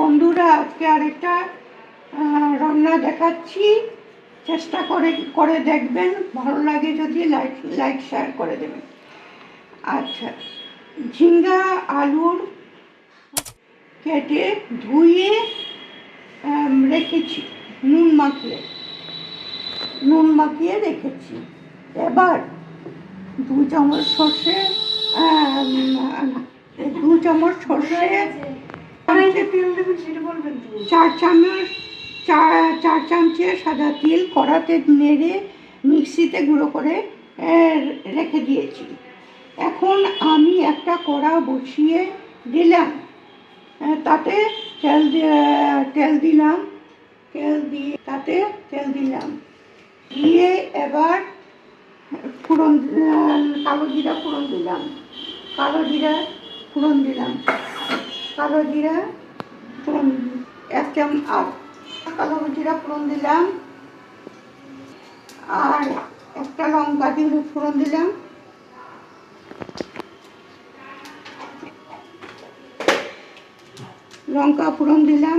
বন্ধুরা, আজকে আরেকটা রান্না দেখাচ্ছি। চেষ্টা করে করে দেখবেন। ভালো লাগে যদি লাইক লাইক শেয়ার করে দেবেন। আচ্ছা ঝিঙ্গা, আলুর কেটে ধুয়ে রেখেছি, নুন মাখিয়ে। নুন মাখিয়ে রেখেছি। এবার দু চামচ সর্ষে দু চামচ সর্ষে তেল দেবেন সেটা বলবেন তো। চার চামচ চার চার চামচে সাদা তিল কড়াতে নেড়ে মিক্সিতে গুঁড়ো করে রেখে দিয়েছি। এখন আমি একটা কড়া বসিয়ে দিলাম। তাতে তেল তেল দিলাম তেল দিয়ে তাতে তেল দিলাম। দিয়ে এবার ফোড়ন কালো জিরা ফোড়ন দিলাম। কালো জিরা ফোড়ন দিলাম। কালো জিরা ফোড়ন এক আর কালো জিরা ফোড়ন দিলাম। আর একটা লঙ্কা দিয়ে ফোড়ন দিলাম। লঙ্কা ফোড়ন দিলাম।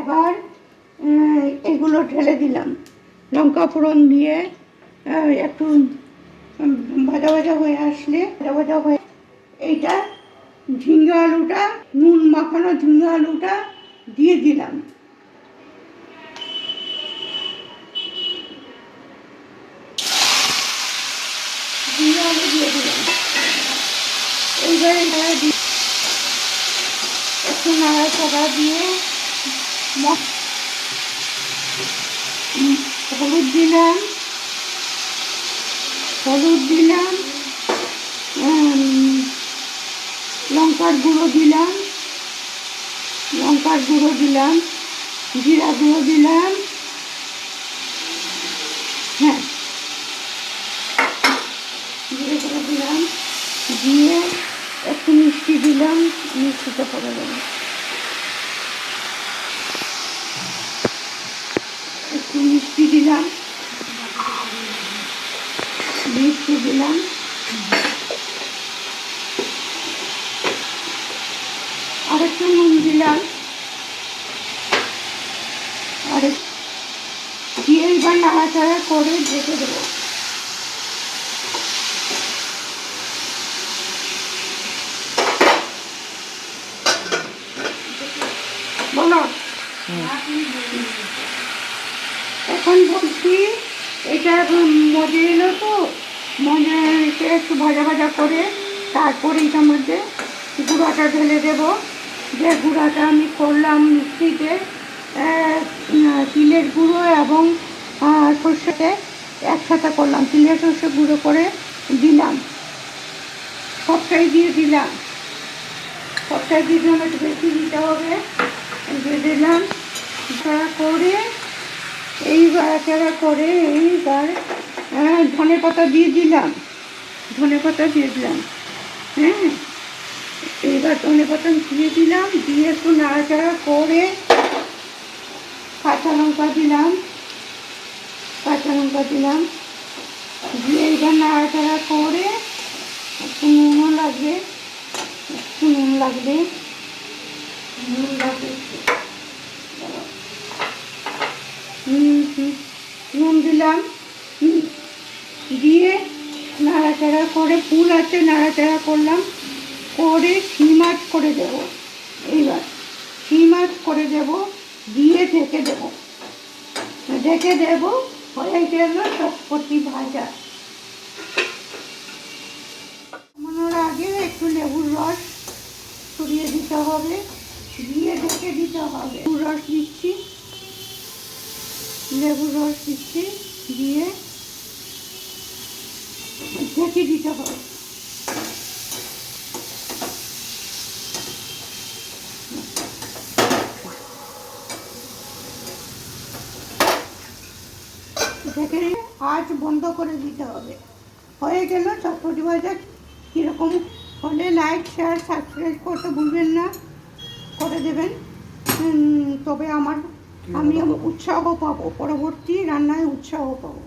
এবার এগুলো ঢেলে দিলাম। লঙ্কা ফোড়ন দিয়ে একটু ভাজা ভাজা হয়ে আসলে, ভাজা ভাজা হয়ে ঝিঙ্গা আলুটা নুন মাখানো ঝিঙ্গা আলুটা দিয়ে দিলাম। ঝিঙ্গা আলু দিয়ে দিলাম। এইবারে নাড়া দিয়ে একটু নাড়াচাড়া দিয়ে মশ- উম, হলুদ দিলাম। হলুদ দিলাম। লঙ্কার গুঁড়ো দিলাম লঙ্কার গুঁড়ো দিলাম জিরা গুঁড়ো দিলাম। হ্যাঁ জিরে গুঁড়ো দিলাম, দিয়ে একটু মিষ্টি দিলাম, মিষ্টিটা পড়ে গেল একটু মিষ্টি দিলাম মিষ্টি দিলাম আর একটু নুন দিলাম। আর দিয়ে এবার নাড়াচাড়া করে ঢেকে দেবো। বলো। এখন বলছি, এটা মজে এলো তো, মজে একটু ভাজা ভাজা করে তারপরে এটার মধ্যে গুঁড়াটা ঢেলে দেবো। যে গুঁড়াটা আমি করলাম মিক্সিতে তিলের গুঁড়ো এবং সর্ষেতে একসাথে করলাম। তিলের সর্ষে গুঁড়ো করে দিলাম। সবটাই দিয়ে দিলাম। সবটাই দিয়ে দিলাম, একটু বেশি দিতে হবে। দিয়ে দিলাম। করে, এই নাড়াচাড়া করে এইবার ধনে পাতা দিয়ে দিলাম। ধনে পাতা দিয়ে দিলাম। হ্যাঁ? এইবার ধনে পাতা দিয়ে দিলাম, দিয়ে একটু নাড়াচাড়া করে কাঁচা লঙ্কা দিলাম, কাঁচা লঙ্কা দিলাম, দিয়ে এইবার নাড়াচাড়া করে একটু নুনও লাগবে, একটু নুন লাগবে নুন লাগবে। নুন দিলাম দিয়ে নাড়াচাড়া করে ফুল আছে, নাড়াচাড়া করলাম। করে মাছ করে দেব? এইবার মাছ করে দেব? দিয়ে ঢেকে দেব। ঢেকে দেব, হয়ে গেল চটপটি ভাজা। নামানোর আগে একটু লেবুর রস ছড়িয়ে দিতে হবে। দিয়ে ঢেকে দিতে হবে। লেবুর রস দিচ্ছি। লেবুর রস দিচ্ছি। দিয়ে ঢেকে দিতে হবে। ঢেকে আজ বন্ধ করে দিতে হবে। হয়ে গেল চটপটি বাজার কীরকম হলে লাইক শেয়ার সাবস্ক্রাইব করতে ভুলবেন না। করে দেবেন। তবে আমার আমি উৎসাহ পাবো। পরবর্তী রান্নায় উৎসাহ পাবো।